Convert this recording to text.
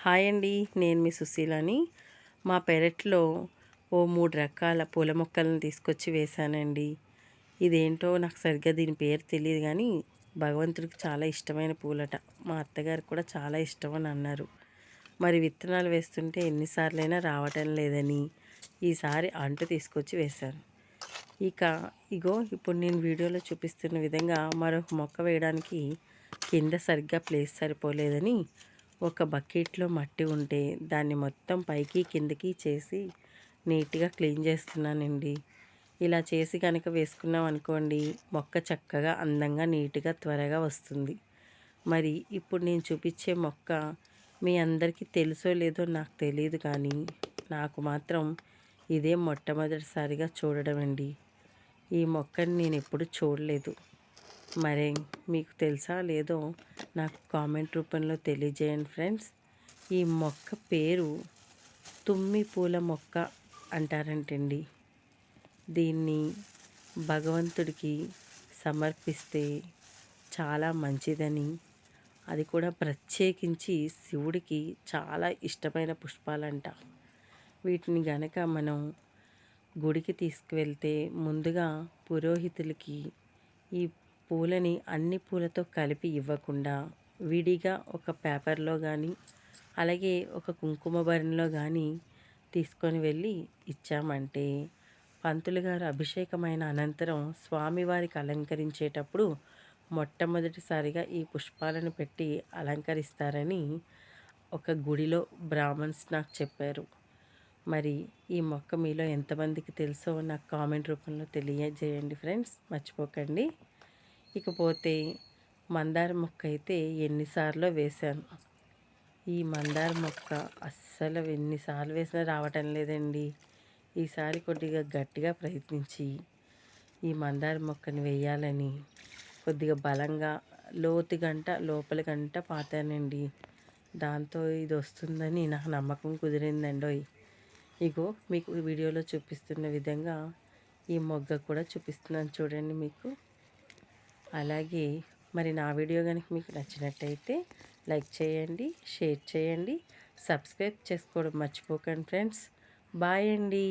Hi అండి నేను మీ సుశీలని. మా పెరట్లో ఓ మూడు రకాల పూల మొక్కలను తీసుకొచ్చి వేశానండి. ఇదేంటో నాకు సరిగ్గా దీని పేరు తెలియదు కానీ భగవంతుడికి చాలా ఇష్టమైన పూలట. మా అత్తగారు కూడా చాలా ఇష్టం అని అన్నారు. మరి విత్తనాలు వేస్తుంటే ఎన్నిసార్లైనా రావటం లేదని ఈసారి అంటు తీసుకొచ్చి వేశాను. ఇక ఇగో ఇప్పుడు నేను వీడియోలో చూపిస్తున్న విధంగా మరొక మొక్క వేయడానికి కింద సరిగ్గా ప్లేస్ సరిపోలేదని ఒక బకెట్లో మట్టి ఉంటే దాన్ని మొత్తం పైకి కిందకి చేసి నీట్గా క్లీన్ చేస్తున్నానండి. ఇలా చేసి కనుక వేసుకున్నాం అనుకోండి మొక్క చక్కగా అందంగా నీట్గా త్వరగా వస్తుంది. మరి ఇప్పుడు నేను చూపించే మొక్క మీ అందరికీ తెలుసో లేదో నాకు తెలియదు కానీ నాకు మాత్రం ఇదే మొట్టమొదటిసారిగా చూడడం అండి ఈ మొక్కని నేను ఎప్పుడు చూడలేదు. మరి మీకు తెలుసా లేదో నాకు కామెంట్ రూపంలో తెలియజేయండి ఫ్రెండ్స్. ఈ మొక్క పేరు తుమ్మి పూల మొక్క అంటారంటండి. దీన్ని భగవంతుడికి సమర్పిస్తే చాలా మంచిదని అది కూడా ప్రత్యేకించి శివుడికి చాలా ఇష్టమైన పుష్పాలంట. వీటిని గనక మనం గుడికి తీసుకువెళ్తే ముందుగా పురోహితులకి ఈ పూలని అన్ని పూలతో కలిపి ఇవ్వకుండా విడిగా ఒక పేపర్లో కానీ అలాగే ఒక కుంకుమ భరణిలో కానీ తీసుకొని వెళ్ళి ఇచ్చామంటే పంతులు గారు అభిషేకమైన అనంతరం స్వామివారికి అలంకరించేటప్పుడు మొట్టమొదటిసారిగా ఈ పుష్పాలను పెట్టి అలంకరిస్తారని ఒక గుడిలో బ్రాహ్మణ్స్ నాకు చెప్పారు. మరి ఈ మొక్క మీలో ఎంతమందికి తెలుసో నాకు కామెంట్ రూపంలో తెలియజేయండి ఫ్రెండ్స్. మర్చిపోకండి. ఇకపోతే మందార మొక్క అయితే ఎన్నిసార్లు వేశాను. ఈ మందార మొక్క అస్సలు ఎన్నిసార్లు వేసినా రావటం లేదండి. ఈసారి కొద్దిగా గట్టిగా ప్రయత్నించి ఈ మందార మొక్కని వేయాలని కొద్దిగా బలంగా లోతు గంట లోపల గంట పాతానండి. దాంతో ఇది వస్తుందని నాకు నమ్మకం కుదిరిందండో ఇగో మీకు వీడియోలో చూపిస్తున్న విధంగా ఈ మొగ్గ కూడా చూపిస్తున్నాను చూడండి మీకు. అలాగే మరి నా వీడియో కనుక మీకు నచ్చినట్టయితే లైక్ చేయండి షేర్ చేయండి సబ్స్క్రైబ్ చేసుకోవడం మర్చిపోకండి ఫ్రెండ్స్. బాయ్ అండి.